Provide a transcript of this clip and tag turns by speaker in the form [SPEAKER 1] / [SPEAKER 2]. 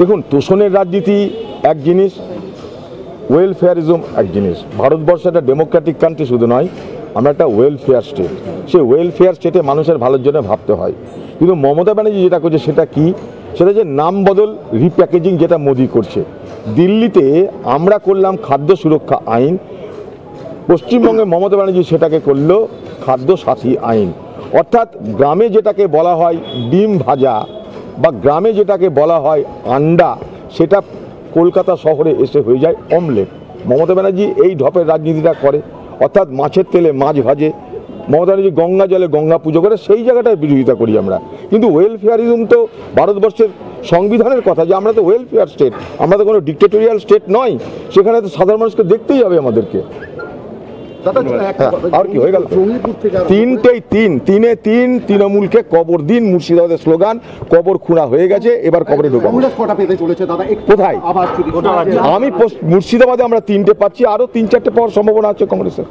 [SPEAKER 1] দেখুন, তোষণের রাজনীতি এক জিনিস ওয়েলফেয়ারিজম এক জিনিস। ভারতবর্ষ একটা ডেমোক্রেটিক কান্ট্রি শুধু নয়, আমরা একটা ওয়েলফেয়ার স্টেট সেই ওয়েলফেয়ার স্টেটে মানুষের ভালোর জন্য ভাবতে হয়। কিন্তু মমতা ব্যানার্জি যেটা করছে, সেটা কি? সেটা যে নাম বদল রিপ্যাকেজিং যেটা মোদি করছে। দিল্লিতে আমরা করলাম খাদ্য সুরক্ষা আইন, পশ্চিমবঙ্গে মমতা ব্যানার্জি সেটাকে করল খাদ্য সাথী আইন। অর্থাৎ গ্রামে যেটাকে বলা হয় ডিম ভাজা বা গ্রামে যেটাকে বলা হয় আন্ডা, সেটা কলকাতা শহরে এসে হয়ে যায় অমলেট মমতা ব্যানার্জি এই ঢপের রাজনীতিটা করে। অর্থাৎ মাছের তেলে মাছ ভাজে। মমতা ব্যানার্জি গঙ্গা জলে গঙ্গা পুজো করে, সেই জায়গাটায় বিরোধিতা করি আমরা। কিন্তু ওয়েলফেয়ারিজম তো ভারতবর্ষের সংবিধানের কথা যে আমরা তো ওয়েলফেয়ার স্টেট আমরা তো কোনো ডিক্টেটোরিয়াল স্টেট নয়। সেখানে তো সাধারণ মানুষকে দেখতেই হবে আমাদেরকে। আর কি হয়ে গেল? তিনটেই তিন তিনে তিন তৃণমূলকে কবর দিন মুর্শিদাবাদের স্লোগান কবর খুঁড়া হয়ে গেছে এবার কবরে
[SPEAKER 2] একটু
[SPEAKER 1] কোথায়? আমি মুর্শিদাবাদে আমরা তিনটে পাচ্ছি আরও তিন চারটে পাওয়ার সম্ভাবনা আছে কংগ্রেসের।